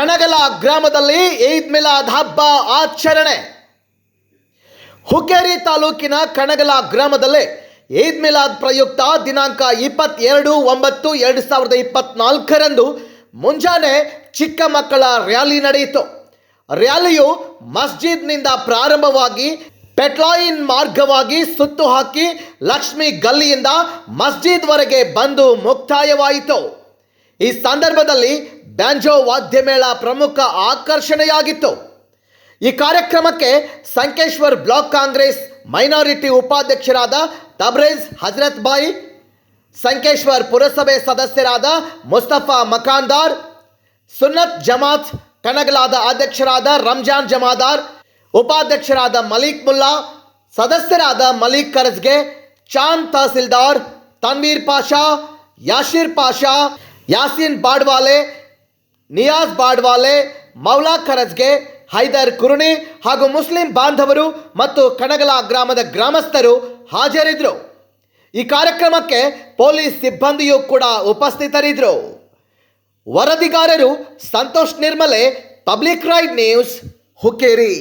ಕಣಗಲ ಗ್ರಾಮದಲ್ಲಿ ಈದ್ ಮಿಲಾದ್ ಹಬ್ಬ ಆಚರಣೆ. ಹುಕ್ಕೇರಿ ತಾಲೂಕಿನ ಕಣಗಲ ಗ್ರಾಮದಲ್ಲಿ ಈದ್ ಮಿಲಾದ್ ಪ್ರಯುಕ್ತ ದಿನಾಂಕ ಇಪ್ಪತ್ತೆರಡು ಒಂಬತ್ತು ಎರಡು ಸಾವಿರದ ಇಪ್ಪತ್ನಾಲ್ಕರಂದು ಮುಂಜಾನೆ ಚಿಕ್ಕ ಮಕ್ಕಳ ರ್ಯಾಲಿ ನಡೆಯಿತು. ರ್ಯಾಲಿಯು ಮಸ್ಜಿದ್ನಿಂದ ಪ್ರಾರಂಭವಾಗಿ ಪೆಟ್ಲಾಯಿನ್ ಮಾರ್ಗವಾಗಿ ಸುತ್ತು ಹಾಕಿ ಲಕ್ಷ್ಮಿ ಗಲ್ಲಿಯಿಂದ ಮಸ್ಜಿದ್ವರೆಗೆ ಬಂದು ಮುಕ್ತಾಯವಾಯಿತು. ಈ ಸಂದರ್ಭದಲ್ಲಿ ಬ್ಯಾಂಜೋ ವಾದ್ಯಮೇಳ ಪ್ರಮುಖ ಆಕರ್ಷಣೆಯಾಗಿತ್ತು ಈ ಕಾರ್ಯಕ್ರಮಕ್ಕೆ ಸಂಕೇಶ್ವರ್ ಬ್ಲಾಕ್ ಕಾಂಗ್ರೆಸ್ ಮೈನಾರಿಟಿ ಉಪಾಧ್ಯಕ್ಷರಾದ ತಬ್ರೇಜ್ ಹಜರತ್ ಬಾಯಿ ಸಂಕೇಶ್ವರ್ ಪುರಸಭೆ ಸದಸ್ಯರಾದ ಮುಸ್ತಫಾ ಮಕಾನ್ದಾರ್ ಸುನ್ನತ್ ಜಮಾತ್ ಕಣಗಲಾದ ಅಧ್ಯಕ್ಷರಾದ ರಂಜಾನ್ ಜಮಾದಾರ್ ಉಪಾಧ್ಯಕ್ಷರಾದ ಮಲೀಕ್ ಮುಲ್ಲಾ ಸದಸ್ಯರಾದ ಮಲೀಕ್ ಕರ್ಜ್ಗೆ ಚಾಂದ್ ತಹಸೀಲ್ದಾರ್ ತನ್ವೀರ್ ಪಾಷಾ ಯಾಶಿರ್ ಪಾಷಾ ಯಾಸೀನ್ ಬಾಡ್ವಾಲೆ ನಿಯಾಜ್ ಬಾಡ್ವಾಲೆ, ಮೌಲಾ ಖರಜ್ಗೆ, ಹೈದರ್ ಕುರುಣಿ ಹಾಗೂ ಮುಸ್ಲಿಂ ಬಾಂಧವರು ಮತ್ತು ಕಣಗಲ ಗ್ರಾಮದ ಗ್ರಾಮಸ್ಥರು ಹಾಜರಿದ್ದರು ಈ ಕಾರ್ಯಕ್ರಮಕ್ಕೆ ಪೊಲೀಸ್ ಸಿಬ್ಬಂದಿಯೂ ಕೂಡ ಉಪಸ್ಥಿತರಿದ್ದರು ವರದಿಗಾರರು Santosh Nirmale, public ride news, Hukkeri.